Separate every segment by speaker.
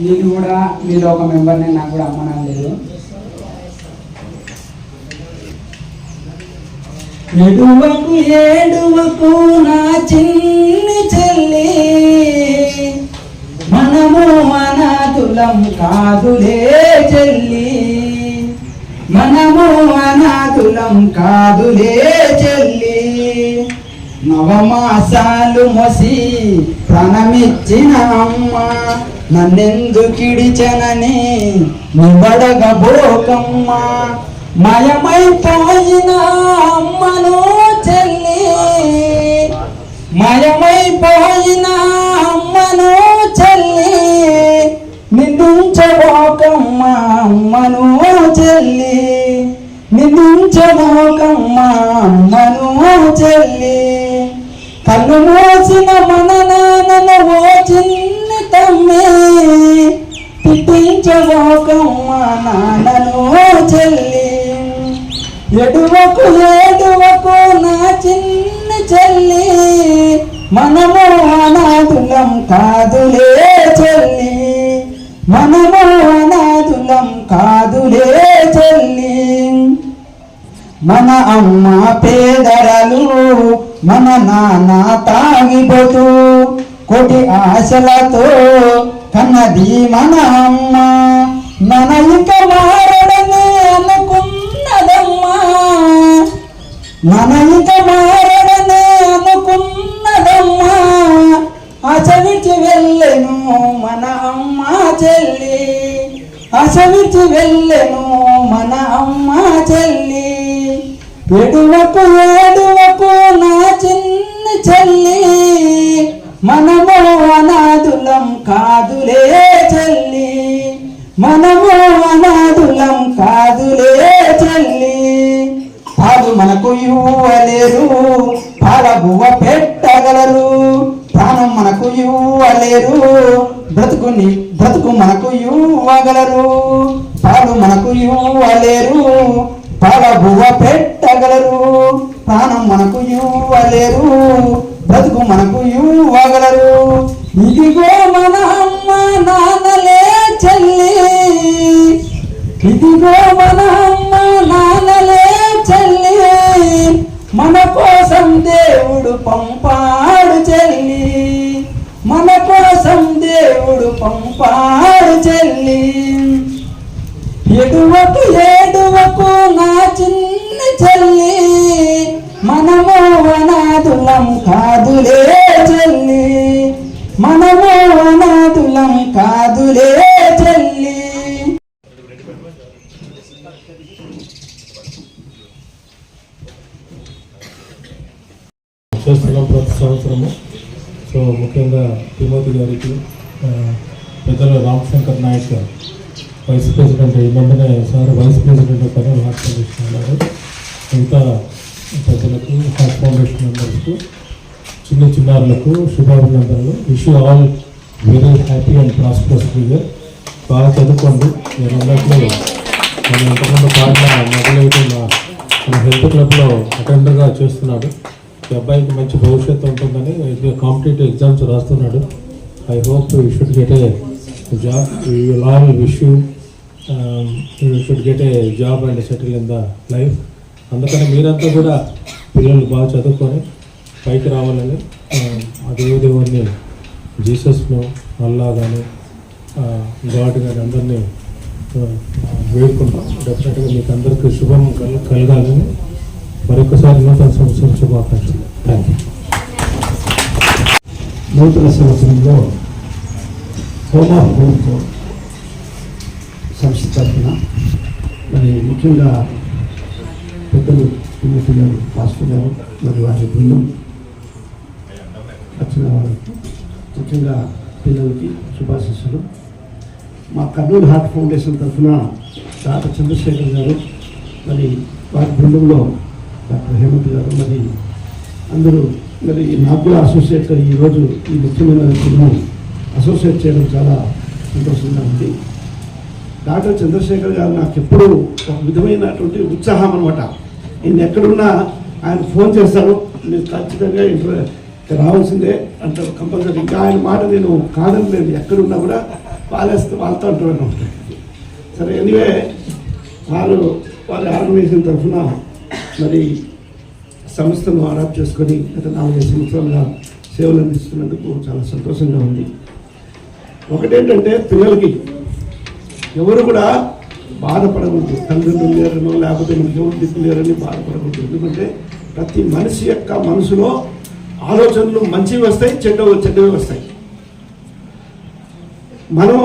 Speaker 1: నేను కూడా మీరు ఒక మెంబర్ని నాకు కూడా అమ్మనం లేదు నడువకు ఏడువకు నా చిన్ని చెల్లి. మనము అనాథులం కాదులే చెల్లి. మనము అనాథులం కాదులే చెల్లి. నవమాసాలు మొసి ప్రాణమిచ్చిన అమ్మ. నన్నెందుకిడిచనని నిబడగబోకమ్మ మయమైపోయిన అమ్మను చెల్లి. మయమైపోయిన అమ్మను చెల్లి. నిందించబోకమ్మ అమ్మను చెల్లి. నిందించబోకమ్మ అమ్మను చెల్లి. కన్ను మోసిన మన నాన్నను ఓ చిన్ని తమ్మి. తిట్టించబోకమ్మ నాన్నను చెల్లి. ఎడువకు ఏడువకు నా చిన్ని చెల్లి. మనము అనాథులం కాదులే. మన అమ్మ పేదరలు మన నాన్న తాగిపోతూ కోటి ఆశలతో కన్నది మన అమ్మ. మన ఇక మారడని అనుకున్నదమ్మా. మన ఇక మారడని అనుకున్నదమ్మా. అసవిచి వెళ్ళెను మన అమ్మ చెల్లి. అసవిచి వెళ్ళెను మన అమ్మ చెల్లి. ఎడువపు ఏడువపు నా చిన్న చెల్లి. మనము అనాథులం కాదులే చెల్లి. మనము అనాథులం కాదులే చెల్లి. పాలు మనకు ఇవ్వలేరు పాల పెట్టగలరు. ప్రాణం మనకు ఇవ్వలేరు బ్రతుకుని బ్రతుకు మనకు ఇవ్వగలరు. పాలు మనకు ఇవ్వలేరు పాల పెట్టగలరు. ప్రాణం మనకు ఇవ్వలేరు. బ్రతుకు మనకు ఇవ్వగలరు. ఇదిగో మన అమ్మ నాన్నలే చెల్లి. ఇదిగో మన అమ్మ నాన్నలే చెల్లి. మన కోసం దేవుడు పంపాడు చెల్లి. మన కోసం దేవుడు పంపాడు చెల్లి. ఎటువంటి ఏ అనాథులం కాదులే చెల్లి. మనము అనాథులం కాదులే చెల్లి.
Speaker 2: చేస్తున్నాం ప్రతి సంవత్సరము. సో ముఖ్యంగా తిమోతి గారికి పెద్దలు రామశంకర్ నాయక్ వైస్ ప్రెసిడెంట్ ఈ వెంటనే సార్ వైస్ ప్రెసిడెంట్ పని హార్ట్ ఫౌండేషన్ పెద్దలకు హార్ట్ ఫౌండేషన్ మెంబర్స్కు చిన్న చిన్నారులకు శుభాభినందనలు. Wish all very happy and prosperous year. బాగా చదువుకోండి. నేను అన్నట్లు నేను ఇంతకుముందు పాడిన మొదలైతే మన హెల్త్ క్లబ్లో అటెండర్గా చేస్తున్నాడు. ఈ అబ్బాయికి మంచి భవిష్యత్తు ఉంటుందని కాంపిటేటివ్ ఎగ్జామ్స్ రాస్తున్నాడు. I hope you should get a job. You will all wish you should get a job and settle in the life అందుకని మీరంతా కూడా పిల్లలు బాగా చదువుకొని పైకి రావాలని ఆ, ఆ జీసస్ను అల్లా కానీ గాడ్ కానీ అందరినీ వేడుకుంటాం డెఫినెట్గా మీకు అందరికీ శుభం కల కలగాలని మరొకసారి నూతన సంవత్సరం శుభాకాంక్షలు. థ్యాంక్ యూ
Speaker 3: నూతన సంవత్సరంలో హోమ్ హోమ్ సంస్థ తరఫున మరి ముఖ్యంగా పెద్దలు తిమ్మతి గారు పాస్టర్ గారు మరి వారి బృందం వచ్చిన వాళ్ళకు ముఖ్యంగా పిల్లలకి శుభాశిస్సులు. మా కర్నూలు హార్ట్ ఫౌండేషన్ తరఫున డాక్టర్ చంద్రశేఖర్ గారు మరి వారి బృందంలో డాక్టర్ హేమంత్ గారు మరి అందరూ మరి నాకు కూడా అసోసియేట్ ఈరోజు ఈ ముఖ్యమైన వ్యక్తులను అసోసియేట్ చేయడం చాలా సంతోషంగా ఉంది. డాక్టర్ చంద్రశేఖర్ గారు నాకు ఎప్పుడూ ఒక విధమైనటువంటి ఉత్సాహం అనమాట ఈయన ఎక్కడున్నా ఆయన ఫోన్ చేస్తారు మీరు ఖచ్చితంగా ఇప్పుడు రావాల్సిందే అంటే కంపల్సరీ ఇంకా ఆయన మాట నేను కాదని లేదు. ఎక్కడున్నా కూడా వాళ్ళేస్తే వాళ్ళతో అంటున్నాను. సరే ఎనివే వారు వాళ్ళు ఆర్గనైజేషన్ తరఫున మరి సంస్థను అడాప్ట్ చేసుకొని గత నాలుగైదు సంవత్సరాలుగా సేవలు అందిస్తున్నందుకు చాలా సంతోషంగా ఉంది. ఒకటేంటంటే పిల్లలకి ఎవరు కూడా బాధపడకూడదు. తల్లిదండ్రులు లేరనో లేకపోతే మనకి ఎవరు లేరని బాధపడకూడదు. ఎందుకంటే ప్రతి మనిషి యొక్క మనసులో ఆలోచనలు మంచివి వస్తాయి చెడ్డ చెడ్డవి వస్తాయి. మనం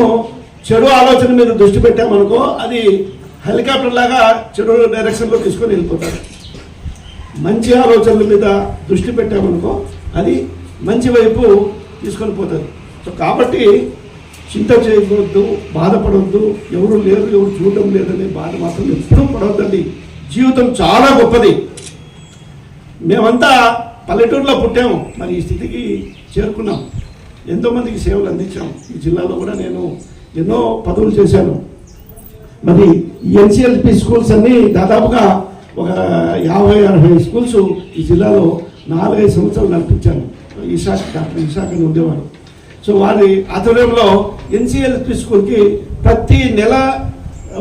Speaker 3: చెడు ఆలోచన మీద దృష్టి పెట్టామనుకో అది హెలికాప్టర్ లాగా చెడు డైరెక్షన్లో తీసుకొని వెళ్ళిపోతారు మంచి ఆలోచనల మీద దృష్టి పెట్టామనుకో అది మంచి వైపు తీసుకొని పోతుంది సో కాబట్టి చింత చేయవద్దు బాధపడవద్దు ఎవరు లేరు ఎవరు చూడడం లేదనే బాధ మాత్రం ఎప్పుడూ పడవద్దండి. జీవితం చాలా గొప్పది. మేమంతా పల్లెటూరులో పుట్టాము. మరి ఈ స్థితికి చేరుకున్నాం. ఎంతోమందికి సేవలు అందించాం. ఈ జిల్లాలో కూడా నేను ఎన్నో పదవులు చేశాను. మరి ఎన్సిఎల్పి స్కూల్స్ అన్నీ దాదాపుగా ఒక యాభై అరవై స్కూల్స్ ఈ జిల్లాలో నాలుగైదు సంవత్సరాలు నడిపించాను. ఈశాఖ డాక్టర్ ఈశాఖ అని ఉండేవాడు సో వారి ఆధ్వర్యంలో ఎన్సీఎల్పి స్కూల్కి ప్రతి నెల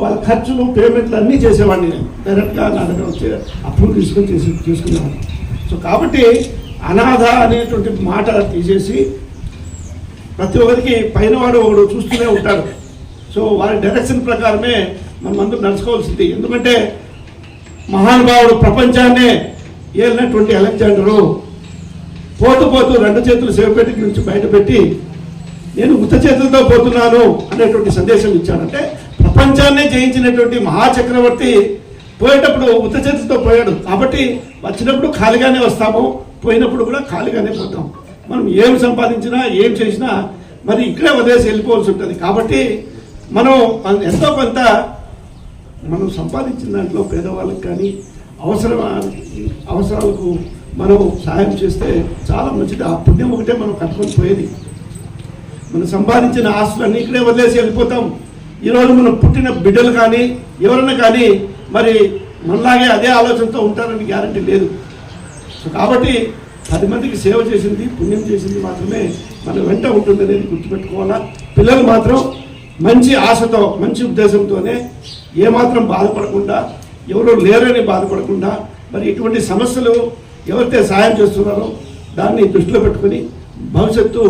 Speaker 3: వాళ్ళ ఖర్చులు పేమెంట్లు అన్నీ చేసేవాడిని నేను. డైరెక్ట్గా నా దగ్గర వచ్చి అప్పులు తీసుకొని చేసి చేసుకునేవాడిని సో కాబట్టి అనాథ అనేటువంటి మాట తీసేసి ప్రతి ఒక్కరికి పైన వాడు ఒకడు చూస్తూనే ఉంటాడు. సో వారి డైరెక్షన్ ప్రకారమే మనం అందరూ నడుచుకోవాల్సింది. ఎందుకంటే మహానుభావుడు ప్రపంచాన్నే ఏలినటువంటి అలెగ్జాండరు. పోతూ పోతూ రెండు చేతులు శివపేటకి నుంచి బయటపెట్టి నేను ఉత్త చేతులతో పోతున్నాను అనేటువంటి సందేశం ఇచ్చాడంటే ప్రపంచాన్నే జయించినటువంటి మహాచక్రవర్తి పోయేటప్పుడు ఉత్త చేతులతో పోయాడు. కాబట్టి వచ్చినప్పుడు ఖాళీగానే వస్తాము పోయినప్పుడు కూడా ఖాళీగానే పోతాం. మనం ఏం సంపాదించినా ఏం చేసినా మరి ఇక్కడే వదిలేసి వెళ్ళిపోవాల్సి ఉంటుంది. కాబట్టి మనం ఎంతో కొంత మనం సంపాదించిన దాంట్లో పేదవాళ్ళకి కానీ అవసర అవసరాలకు మనం సాయం చేస్తే చాలా మంచిది. ఆ పుణ్యం ఒకటే మనం కట్టుకొని పోయేది. మనం సంపాదించిన ఆస్తులన్నీ ఇక్కడే వదిలేసి వెళ్ళిపోతాం. ఈరోజు మనం పుట్టిన బిడ్డలు కానీ ఎవరైనా కానీ మరి మనలాగే అదే ఆలోచనతో ఉంటారని గ్యారంటీ లేదు. సో కాబట్టి పది మందికి సేవ చేసింది పుణ్యం చేసింది మాత్రమే మన వెంట ఉంటుంది అనేది గుర్తుపెట్టుకోవాలా? పిల్లలు మాత్రం మంచి ఆశతో మంచి ఉద్దేశంతోనే ఏమాత్రం బాధపడకుండా ఎవరో లేరని బాధపడకుండా మరి ఇటువంటి సమస్యలు ఎవరైతే సాయం చేస్తున్నారో దాన్ని దృష్టిలో పెట్టుకొని భవిష్యత్తు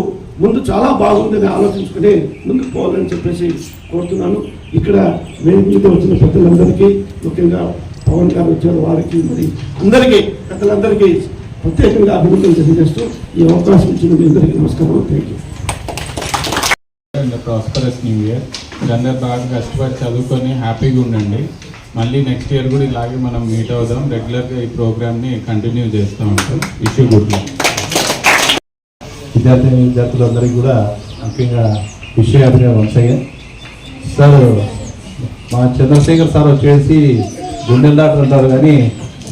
Speaker 3: ముందు చాలా బాగుందని ఆలోచించుకుని ముందుకు పోవాలని చెప్పేసి కోరుతున్నాను. ఇక్కడ వేదిక మీద వచ్చిన పెద్దలందరికీ ముఖ్యంగా పవన్ గారు వచ్చారు వారికి మరి అందరికీ పెద్దలందరికీ ప్రత్యేకంగా అభివృద్ధి తెలియజేస్తూ ఈ అవకాశం ఇచ్చిన మీ అందరికీ నమస్కారం. Thank you
Speaker 4: prosperous new year మీరందరూ బాగా కష్టపడి చదువుకొని హ్యాపీగా ఉండండి. మళ్ళీ నెక్స్ట్ ఇయర్ కూడా ఇలాగే మనం మీట్ అవుదాం. రెగ్యులర్గా ఈ ప్రోగ్రామ్ని కంటిన్యూ చేస్తూ ఉంటాం. ఇష్యూ గుడ్ లక్
Speaker 5: విద్యార్థి విద్యార్థులందరికీ కూడా ముఖ్యంగా విషయాభిగా వంశయ్య సార్ మా చంద్రశేఖర్ సార్ వచ్చేసి గుండెల డాక్టర్ అంటారు కానీ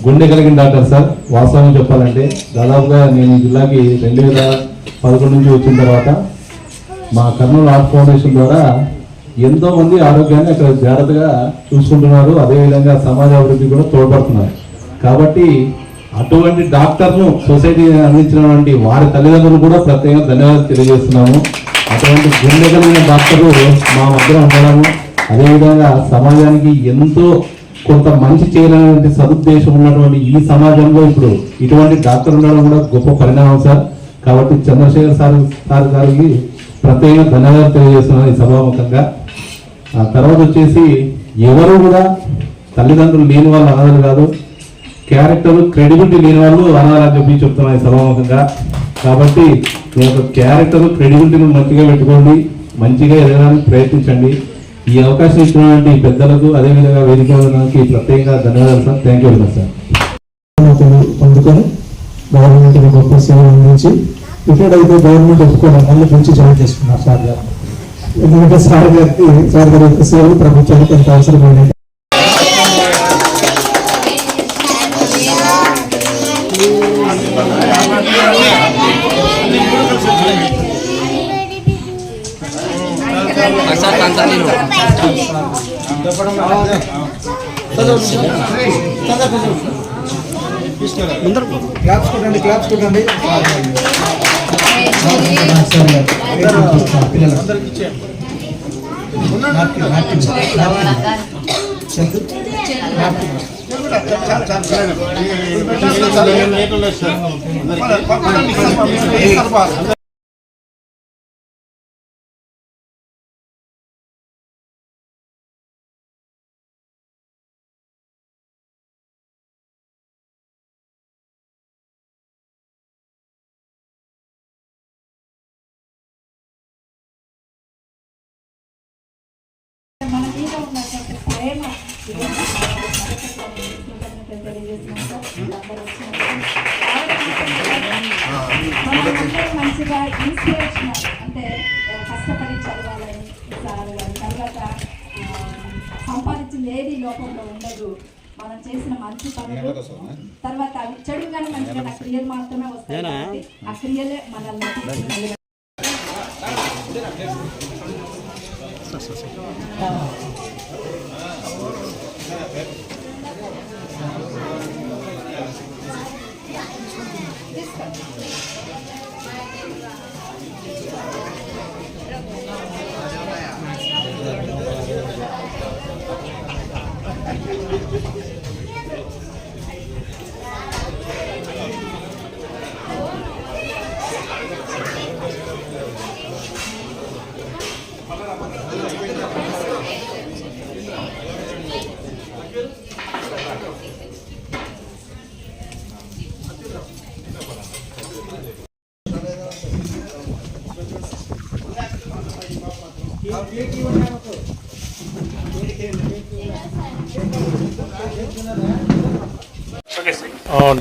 Speaker 5: గుండె కలిగిన డాక్టర్ సార్. వాస్తవం చెప్పాలంటే దాదాపుగా నేను ఈ జిల్లాకి రెండు వేల పదకొండు నుంచి వచ్చిన తర్వాత మా కర్నూలు ఆర్ట్ ఫౌండేషన్ ద్వారా ఎంతోమంది ఆరోగ్యాన్ని అక్కడ జాగ్రత్తగా చూసుకుంటున్నారు. అదేవిధంగా సమాజ అభివృద్ధి కూడా తోడ్పడుతున్నారు. కాబట్టి అటువంటి డాక్టర్ను సొసైటీ అందించినటువంటి వారి తల్లిదండ్రులు కూడా ప్రత్యేకంగా ధన్యవాదాలు తెలియజేస్తున్నాము. అటువంటి గుండె కలిగిన డాక్టర్లు మా మధ్య ఉండడము అదేవిధంగా సమాజానికి ఎంతో కొంత మంచి చేయాలనేటువంటి సదుద్దేశం ఉన్నటువంటి ఈ సమాజంలో ఇప్పుడు ఇటువంటి డాక్టర్ ఉండడం కూడా గొప్ప పరిణామం సార్. కాబట్టి చంద్రశేఖర్ సార్ సార్ గారికి ప్రత్యేక ధన్యవాదాలు తెలియజేస్తున్నాను ఈ సభాముఖంగా. ఆ తర్వాత వచ్చేసి ఎవరు కూడా తల్లిదండ్రులు లేని వాళ్ళు అనాథలు కాదు. క్యారెక్టర్ క్రెడిబిలిటీ లేని వాళ్ళు అనాలని చెప్పి చెప్తున్నాను సభాముఖంగా. కాబట్టి మీ యొక్క క్యారెక్టర్ క్రెడిబిలిటీని మంచిగా పెట్టుకోండి మంచిగా ఎదగడానికి ప్రయత్నించండి. ఈ అవకాశం ఇచ్చినటువంటి పెద్దలకు అదేవిధంగా వేదిక ఉండడానికి ప్రత్యేకంగా ధన్యవాదాలు sir. Thank you very much sir
Speaker 6: అందుకని గవర్నమెంట్ గొప్ప సేవలు అందించి ఇక్కడ అయితే గవర్నమెంట్ ఒప్పుకోవడం వల్ల పెంచి జాయిన్ చేసుకున్నారు సార్ గారు. ఎందుకంటే సార్ గారికి సార్ గారి యొక్క సేవలు ప్రభుత్వానికి ఎంత అవసరమైనది క్లాప్స్ కొట్టండి క్లాప్స్ కొట్టండి పిల్లలు
Speaker 7: మీద ఉన్నటువంటి ప్రేమ మంచిగా ఇన్స్పిరేషన్ అంటే కష్టపడి చదవాలని సార్ తర్వాత ఆ, సంపాదించింది ఏది లోకంలో ఉండదు మనం చేసిన మంచి పనులు తర్వాత అవి చెడు కానీ మంచిగా నా క్రియలు మాత్రమే వస్తాయి. ఆ క్రియలే మనల్ని 事情。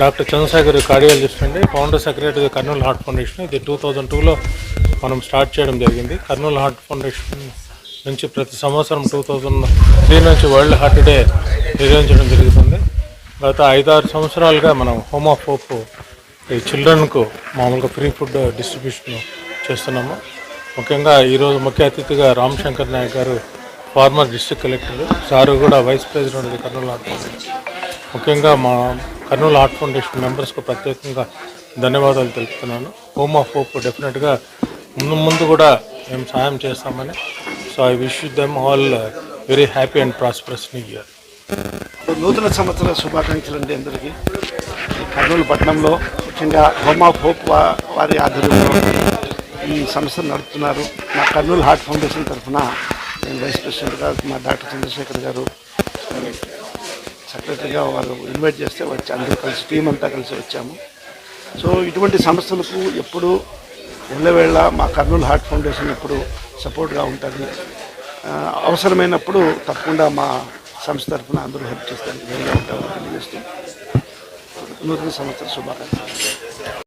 Speaker 2: డాక్టర్ చంద్రశేఖర్ కార్డియాలజిస్ట్ అండి founder secretary Kurnool heart foundation ఇది టూ థౌజండ్ టూలో మనం స్టార్ట్ చేయడం జరిగింది. కర్నూలు హార్ట్ ఫౌండేషన్ నుంచి ప్రతి సంవత్సరం టూ థౌజండ్ త్రీ నుంచి వరల్డ్ హార్ట్ డే నిర్వహించడం జరుగుతుంది. గత ఐదారు సంవత్సరాలుగా మనం హోమ్ ఆఫ్ హోప్ ఈ చిల్డ్రన్కు మామూలుగా ఫ్రీ ఫుడ్ డిస్ట్రిబ్యూషన్ చేస్తున్నాము. ముఖ్యంగా ఈరోజు ముఖ్య అతిథిగా రామశంకర్ నాయక్ గారు ఫార్మర్ డిస్ట్రిక్ట్ కలెక్టర్ సారు కూడా vice president Kurnool heart foundation. ముఖ్యంగా మా కర్నూలు ఆర్ట్ ఫౌండేషన్ మెంబర్స్కు ప్రత్యేకంగా ధన్యవాదాలు తెలుపుతున్నాను. హోమ్ ఆఫ్ హోప్ డెఫినెట్గా ముందు ముందు కూడా మేము సాయం చేస్తామని. So I wish them all very happy and prosperous new year
Speaker 3: నూతన సంవత్సర శుభాకాంక్షలు అండి అందరికీ. కర్నూలు పట్టణంలో ముఖ్యంగా హోమ్ ఆఫ్ హోప్ వా- వారి ఆధ్వర్యంలో ఈ సంస్థను నడుపుతున్నారు. మా కర్నూలు హార్ట్ ఫౌండేషన్ తరఫున నేను వైస్ ప్రెసిడెంట్గా మా డాక్టర్ చంద్రశేఖర్ గారు సెక్రటరీగా వారు ఇన్వైట్ చేస్తే వచ్చి అందరూ కలిసి టీం అంతా కలిసి వచ్చాము. సో ఇటువంటి సంస్థలకు ఎప్పుడు ఎల్లవేళ మా కర్నూలు హార్ట్ ఫౌండేషన్ ఎప్పుడు సపోర్ట్గా ఉంటుంది. అవసరమైనప్పుడు తప్పకుండా మా సంస్థ తరఫున అందరూ హెల్ప్ చేస్తానికి వేరుగా ఉంటామని తెలియజేస్తూ నూతన సంవత్సర శుభాకాంక్షలు.